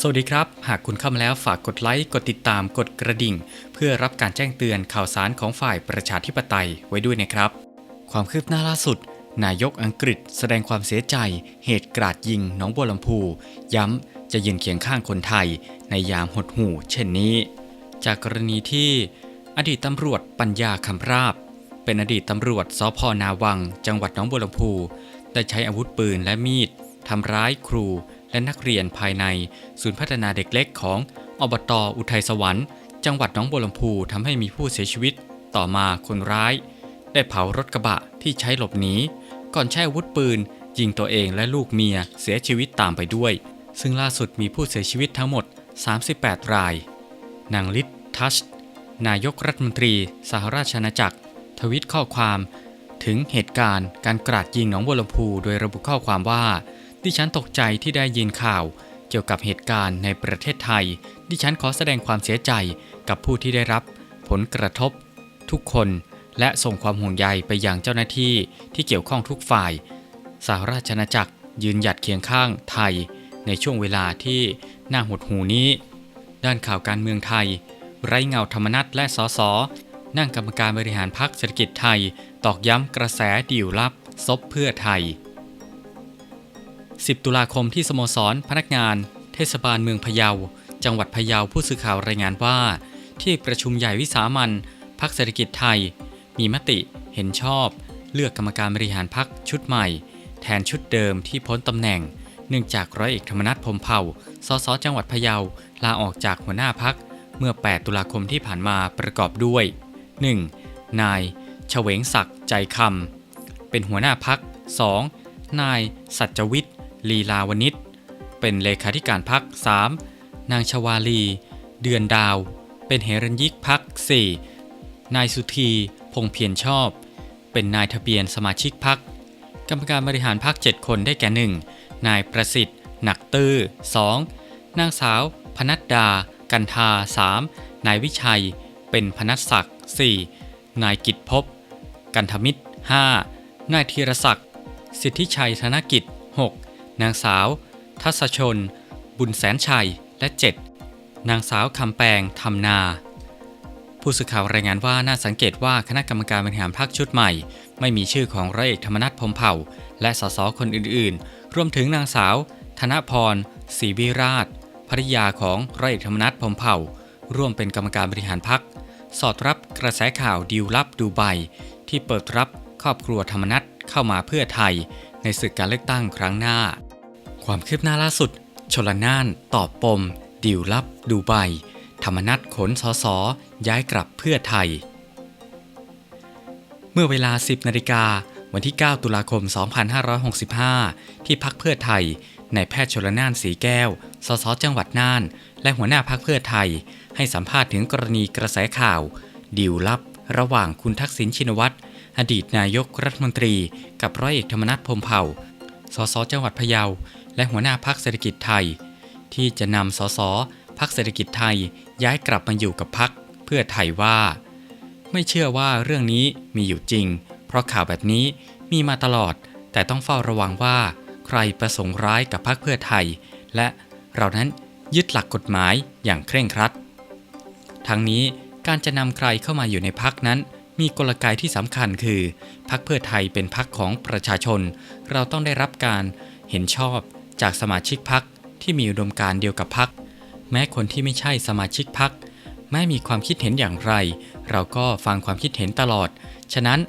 สวัสดีครับ หากคุณเข้ามาแล้วฝากกดไลค์ กดติดตาม กดกระดิ่ง เพื่อรับการแจ้งเตือนข่าวสารของฝ่ายประชาธิปไตยไว้ด้วยนะครับ ความคืบหน้าล่าสุด นายกอังกฤษแสดงความเสียใจ เหตุกราดยิงน้องบัวลำพู ย้ำจะยืนเคียงข้างคนไทย ในยามหดหู่ เช่นนี้ จากกรณีที่ อดีตตำรวจปัญญาคำราบ เป็นอดีตตำรวจสพนาวัง จังหวัดน้องบัวลำพู ได้ใช้อาวุธปืนและมีดทำร้ายครู และนักเรียนภายใน ศูนย์พัฒนาเด็กเล็กของอบตอุทัยสวรรค์ จังหวัดหน้องบัวลำพูทำให้มีผู้เสียชีวิต ต่อมาคนร้าย ได้เผารถกระบะที่ใช้หลบหนี ก่อนใช้อาวุธปืน ยิงตัวเองและลูกเมียเสียชีวิตตามไปด้วย ซึ่งล่าสุดมีผู้เสียชีวิตทั้งหมด 38 ราย นางลิศทัช นายกรัฐมนตรี สหราชอาณาจักร ทวิตข้อความ ถึงเหตุการณ์การกราดยิงหนองบัวลำพูโดยระบุข้อความว่า ดิฉันตกใจที่ได้ยินข่าว เกี่ยวกับเหตุการณ์ในประเทศไทย ดิฉันขอแสดงความเสียใจกับผู้ที่ได้รับ ผลกระทบ ทุกคนและส่งความห่วงใยไปยังเจ้าหน้าที่ที่เกี่ยวข้องทุกฝ่าย สหราชอาณาจักรยืนหยัดเคียงข้างไทย ในช่วงเวลาที่น่าหดหูนี้ ด้านข่าวการเมืองไทย ไร้เงาธรรมนัตและสสนั่งกรรมการบริหารพรรคเศรษฐกิจไทย ตอกย้ำกระแสดิวลับซบเพื่อไทย 10 ตุลาคมที่สโมสร พนักงาน เทศบาลเมืองพะเยา จังหวัดพะเยาผู้สื่อข่าวรายงานว่า ที่ประชุมใหญ่วิสามันพรรคเศรษฐกิจไทย มีมติเห็นชอบ เลือกกรรมการบริหารพรรคชุดใหม่ แทนชุดเดิมที่พ้นตำแหน่ง เนื่องจากร้อยเอกธรรมนัฐพมเผ่าสสจังหวัดพะเยาลาออกจากหัวหน้าพักเมื่อ 8 ตุลาคมที่ผ่านมาประกอบด้วย 1. นายเฉวงศักดิ์ใจคำเป็นหัวหน้าพัก 2. นายสัจวิทย์ ลีลาวนิชเป็นเลขาธิการพัก 3. นางชวาลี เดือนดาว เป็นเหรัญยิกพัก 4. นายสุธีพงเพียรชอบ เป็นนายทะเบียนสมาชิกพัก กรรมการบริหารพัก 7 คนได้แก่ 1. นายประสิทธิ์ หนักตื้อ 2. นางสาว พนัดดา กันทา 3. นายวิชัย เป็นพนัสศักดิ์ 4. นายกิตภพ กันธมิตร 5. นายธีรศักดิ์ สิทธิชัยธนกิจ นางสาว ทัศชน บุญแสนชัย และ 7. นางสาวคำแปงทำนา ผู้สื่อข่าวรายงานว่าน่าสังเกตว่าคณะกรรมการบริหารพรรคชุดใหม่ ไม่มีชื่อของร้อยเอกธรรมนัฐพรมเผ่า และสสคนอื่นๆ รวมถึงนางสาว ธนพรศรีวิราชภริยาของร้อยเอกธรรมนัฐพรมเผ่า ร่วมเป็นกรรมการบริหารพรรคสอดรับกระแสข่าวดีลลับดูไบที่เปิดรับครอบครัวธรรมนัฐเข้ามาเพื่อไทย ในศึกการเลือกตั้งครั้งหน้า ความคืบหน้าล่าสุด ชลน่านตอบปมดีลลับ ดูไบ ธรรมนัฐขนสอสอย้ายกลับเพื่อไทย เมื่อเวลา 10 นาฬิกาวันที่ 9 ตุลาคม 2565 ที่พักเพื่อไทยในายแพทย์ชลน่านสีแก้ว สสจังหวัดน่าน และหัวหน้าพักเพื่อไทย ให้สัมภาษณ์ถึงกรณีกระแสข่าวดีลลับ ระหว่างคุณทักษิณชินวัตร อดีตนายกรัฐมนตรี กับร้อยเอกธรรมนัฐพมเผ่า สสจังหวัดพะเยา และหัวหน้าพักเศรษฐกิจไทย ที่จะนำสสพักเศรษฐกิจไทยย้ายกลับมาอยู่กับพักเพื่อไทยว่า ไม่เชื่อว่าเรื่องนี้มีอยู่จริง เพราะข่าวแบบนี้มีมาตลอด แต่ต้องเฝ้าระวังว่า ใครประสงค์ร้ายกับพรรคเพื่อไทย และเรานั้นยึดหลักกฎหมายอย่างเคร่งครัด ทั้งนี้การจะนำใครเข้ามาอยู่ในพักนั้น มีกลไกที่สำคัญคือพักเพื่อไทยเป็นพักของประชาชน เราต้องได้รับการเห็นชอบ จากสมาชิกพักที่มีอุดมการณ์เดียวกับพัก แม้คนที่ไม่ใช่สมาชิกพักแม้มีความคิดเห็นอย่างไร เราก็ฟังความคิดเห็นตลอด ฉะนั้น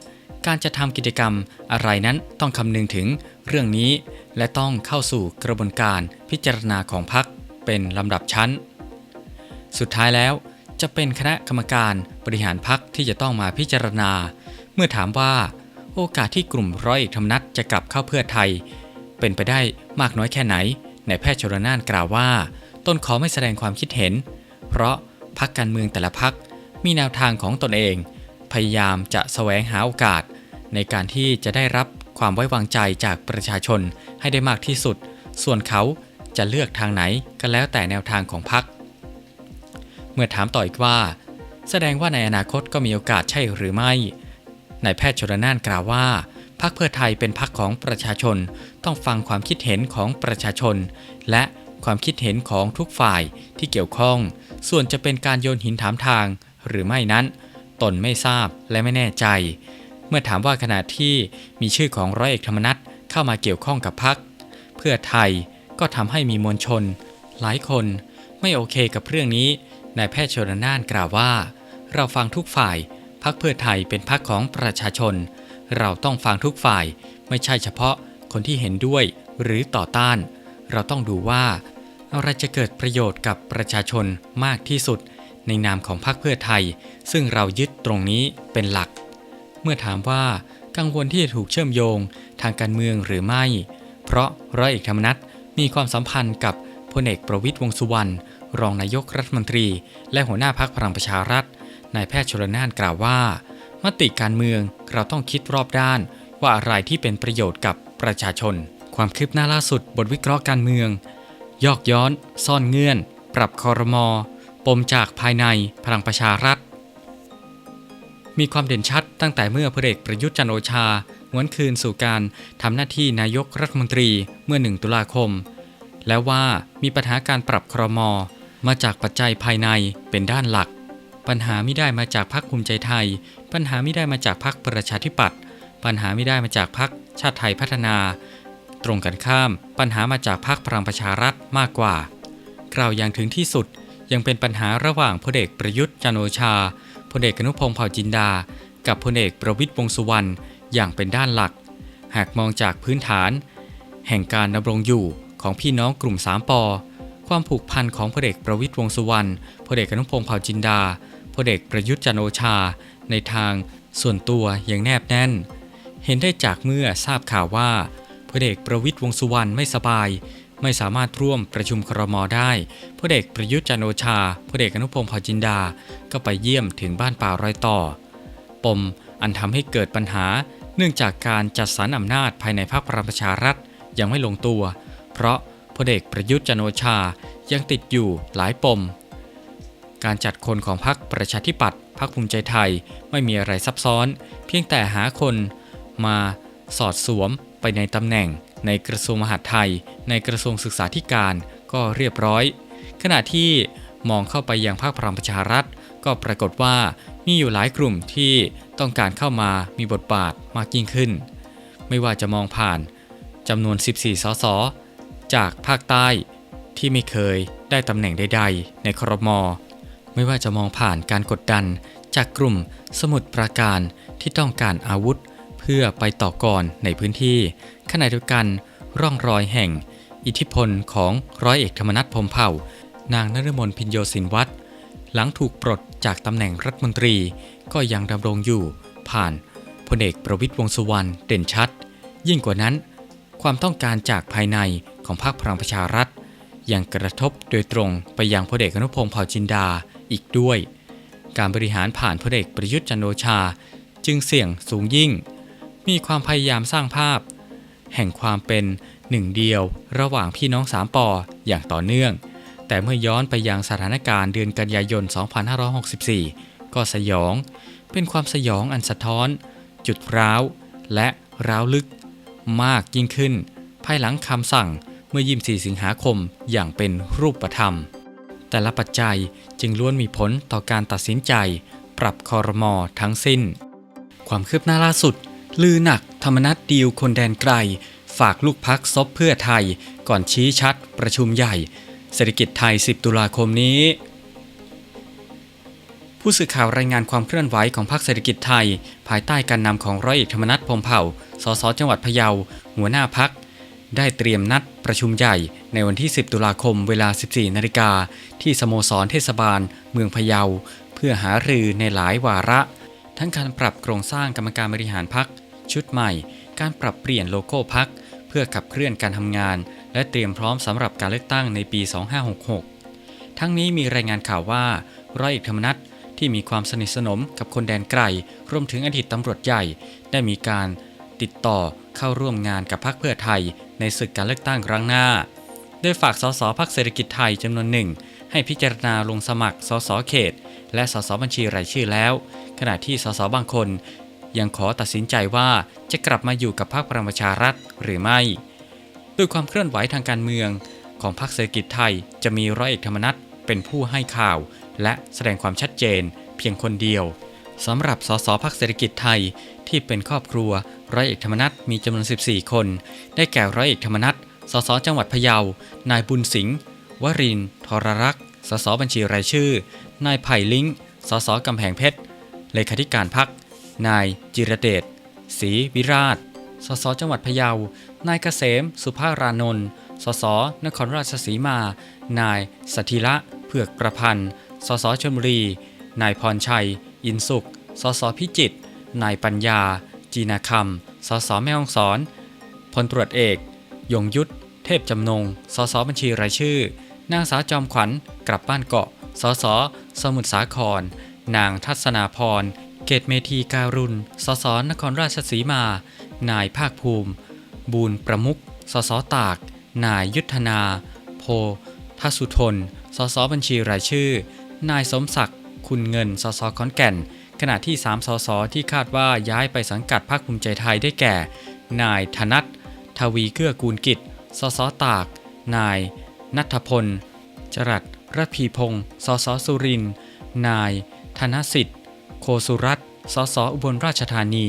การจะทำกิจกรรมอะไรนั้นต้องคำนึงถึงเรื่องนี้ และต้องเข้าสู่กระบวนการพิจารณาของพักเป็นลำดับชั้น สุดท้ายแล้วจะเป็นคณะกรรมการบริหารพักที่จะต้องมาพิจารณา เมื่อถามว่า โอกาสที่กลุ่มร้อยเอกธรรมนัฐจะกลับเข้าเพื่อไทย เป็นไปได้มากน้อยแค่ไหนนายแพทย์ชลนานกล่าวว่า ต้นขอไม่แสดงความคิดเห็น เพราะพักการเมืองแต่ละพักมีแนวทางของตนเอง พยายามจะแสวงหาโอกาส ในการที่จะได้รับความไว้วางใจจากประชาชนให้ได้มากที่สุด ส่วนเขาจะเลือกทางไหนก็แล้วแต่แนวทางของพัก เมื่อถามต่ออีกว่า แสดงว่าในอนาคตก็มีโอกาสใช่หรือไม่นายแพทย์ชลนานกล่าวว่า รรคเพื่อไทยเป็นพรรคของประชาชน ต้องฟังความคิดเห็นของประชาชน และความคิดเห็นของทุกฝ่ายที่เกี่ยวข้อง ส่วนจะเป็นการโยนหินถามทางหรือไม่นั้น ตนไม่ทราบและไม่แน่ใจ เมื่อถามว่าขณะที่มีชื่อของร้อยเอกธรรมนัฐเข้ามาเกี่ยวข้องกับพักเพื่อไทยก็ทำให้มีมวลชน หลายคนไม่โอเคกับเรื่องนี้นายแพทย์ชนน่านกล่าวว่า เราฟังทุกฝ่ายพักเพื่อไทยเป็นพักของประชาชน เราต้องฟังทุกฝ่ายไม่ใช่เฉพาะคนที่เห็นด้วยหรือต่อต้าน เราต้องดูว่าอะไรจะเกิดประโยชน์กับประชาชนมากที่สุด ในนามของพรรคเพื่อไทย ซึ่งเรายึดตรงนี้เป็นหลัก เมื่อถามว่ากังวลที่จะถูกเชื่อมโยงทางการเมืองหรือไม่ เพราะร้อยเอกธรรมนัฐมีความสัมพันธ์กับพลเอกประวิตยวงสุวรรณรองนายกรัฐมนตรี และหัวหน้าพักพลังประชารัฐนายแพทย์ชลนานกล่าวว่า มติการเมืองเราต้องคิดรอบด้าน ว่าอะไรที่เป็นประโยชน์กับประชาชน ความคืบหน้าล่าสุดบทวิเคราะห์การเมือง ยอกย้อน ซ่อนเงื่อน ปรับคอรมอปมจากภายในพลังประชารัฐ มีความเด่นชัดตั้งแต่เมื่อพลเอกประยุทธ์จันโอชาหวนคืนสู่การทำหน้าที่นายกรัฐมนตรีเมื่อ 1 ตุลาคม แล้วว่ามีปัญหาการปรับครมอมาจากปัจจัยภายในเป็นด้านหลัก ปัญหาไม่ได้มาจากพรรคภูมิใจไทย ปัญหาไม่ได้มาจากพรรคประชาธิปัตย์ปัญหาไม่ได้มาจากพรรคชาติไทยพัฒนา ตรงกันข้าม ปัญหามาจากพรรคพลังประชารัฐมากกว่า กล่าวอย่างถึงที่สุดยังเป็นปัญหาระหว่างพลเอกประยุทธ์จันโอชาพลเอกอนุพงศ์เผ่าจินดา กับพลเอกประวิตยวงสุวรรณอย่างเป็นด้านหลัก หากมองจากพื้นฐาน แห่งการดำรงอยู่ของพี่น้องกลุ่ม 3ปอความผูกพันของพลเอกประวิตยวงสุวรรณพลเอกอนุพงศ์เผ่าจินดาพลเอกประยุทธ์จันโอชา ในทางส่วนตัวอย่างแนบแน่น เห็นได้จากเมื่อทราบข่าวว่าพลเอกประวิตยวงสุวรรณไม่สบาย ไม่สามารถร่วมประชุมครมได้พลเอกประยุทธ์จันโอชาพลเอกอนุพงศ์เผ่าจินดา ก็ไปเยี่ยมถึงบ้านป่ารอยต่อ ปมอันทำให้เกิดปัญหา เนื่องจากการจัดสรรอำนาจภายในพรรคประชารัฐยังไม่ลงตัว เพราะพลเอกประยุทธ์จันโอชายังติดอยู่หลายปม การจัดคนของพรรคประชาธิปัตย์พรรคภูมิใจไทยไม่มีอะไรซับซ้อน เพียงแต่หาคนมาสอดสวมไปในตำแหน่ง ในกระทรวงมหาดไทย ในกระทรวงศึกษาธิการก็เรียบร้อย ขณะที่มองเข้าไปยังพรรคพลังประชารัฐ ก็ปรากฏว่ามีอยู่หลายกลุ่มที่ต้องการเข้ามามีบทบาทมากยิ่งขึ้น ไม่ว่าจะมองผ่านจำนวน 14 สส จากภาคใต้ที่ไม่เคยได้ตำแหน่งใดๆ ในครม ไม่ว่าจะมองผ่านการกดดัน จากกลุ่มสมุทรปราการที่ต้องการอาวุธ เพื่อไปต่อกรในพื้นที่ ขณะเดียวกันร่องรอยแห่ง อิทธิพลของร้อยเอกธรรมนัฐพรมเผ่า นางนฤมลพินโยสินวัตรหลังถูกปลดจากตำแหน่งรัฐมนตรีก็ยังดำรงอยู่ ผ่านพลเอกประวิตยวงษ์สุวรรณเด่นชัด ยิ่งกว่านั้น ความต้องการจากภายในของพรรคพลังประชารัฐยังกระทบโดยตรงไปยังพลเอกอนุพงศ์เผ่าจินดา อีกด้วย การบริหารผ่านพลเอกประยุทธ์จันโอชา จึงเสี่ยงสูงยิ่ง มีความพยายามสร้างภาพ แห่งความเป็นหนึ่งเดียวระหว่างพี่น้องสามปออย่างต่อเนื่อง แต่เมื่อย้อนไปยังสถานการณ์เดือนกันยายน 2564 ก็สยอง เป็นความสยองอันสะท้อน จุดร้าว และร้าวลึก มากยิ่งขึ้น ภายหลังคำสั่งเมื่อ 24 สิงหาคมอย่างเป็นรูปธรรม แต่ละปัจจัยจึงล้วนมีผลต่อการตัดสินใจ ปรับคอรมอทั้งสิ้น ความคืบหน้าล่าสุด ลือหนักธรรมนัตดีลคนแดนไกล ฝากลูกพักซบเพื่อไทย ก่อนชี้ชัด ประชุมใหญ่ เศรษฐกิจไทย 10 ตุลาคมนี้ผู้สื่อข่าวรายงานความเคลื่อนไหวของพรรคเศรษฐกิจไทย ภายใต้การนำของร้อยเอกธรรมนัฐพรมเผ่า สสจังหวัดพะเยา หัวหน้าพัก ได้เตรียมนัดประชุมใหญ่ในวันที่ 10 ตุลาคมเวลา 14 นาฬิกา ที่สโมสรเทศบาล เมืองพะเยา เพื่อหารือในหลายวาระ ทั้งการปรับโครงสร้างกรรมการบริหารพัก ชุดใหม่ การปรับเปลี่ยนโลโก้พัก เพื่อขับเคลื่อนการทำงาน และเตรียมพร้อมสำหรับการเลือกตั้งในปี 2566 ทั้งนี้มีรายงานข่าวว่าร้อยเอกธรรมนัฐที่มีความสนิทสนมกับคนแดนไกล รวมถึงอดีตตำรวจใหญ่ ได้มีการติดต่อ เข้าร่วมงานกับพรรคเพื่อไทยในศึกการเลือกตั้งครั้งหน้า โดยฝากสสพักเศรษฐกิจไทยจำนวนหนึ่ง ให้พิจารณาลงสมัครสสเขต และสสบัญชีรายชื่อแล้ว ขณะที่สสบางคน ยังขอตัดสินใจว่าจะกลับมาอยู่กับพรรคประชารัฐหรือไม่ด้วยความเคลื่อนไหวทางการเมือง ของพรรคเศรษฐกิจไทยจะมีร้อยเอกธรรมนัฐเป็นผู้ให้ข่าว และแสดงความชัดเจน เพียงคนเดียว สำหรับสสพรรคเศรษฐกิจไทยที่เป็นครอบครัวร้อยเอกธรรมนัฐมีจำนวน 14 คน ได้แก่ร้อยเอกธรรมนัฐสสจังหวัดพะเยา นายบุญสิงห์วรินทรรักษ์สสบัญชีรายชื่อ นายไผ่ลิงสสกำแพงเพชรเลขาธิการพัก นายจิรเดชศรีวิราช สสจังหวัดพะเยา นายเกษม สุภารานนท์ สสนครราชสีมา นายสถิระ เผือกประพันธ์ สสชลบุรี นายพรชัย อินสุข สสพิจิตนายปัญญา จีนาคำ สสแม่ฮองสอนพลตรวจเอก ยงยุทธ เทพจำนง สสบัญชีรายชื่อ นางสาวจอมขวัญ กลับบ้านเกาะ สสสมุทรสาคร นางทัศนาพร เกตเมธีการุณ สสนครราชสีมา นายภาคภูมิ บูรประมุขสสตาก นายยุทธนา โพทัสุทน สสบัญชีรายชื่อ นายสมศักดิ์ คุณเงิน สสขอนแก่น ขณะที่ 3 สสที่คาดว่าย้ายไปสังกัดพรรคภูมิใจไทยได้แก่ นายธนัททวีเกื้อกูลกิจ สสตาก นายนัทพล จรัสระพีพงศ์สสสุรินทร์นาย ธนสิทธิ์ โคสุรัตน์สสอุบลราชธานี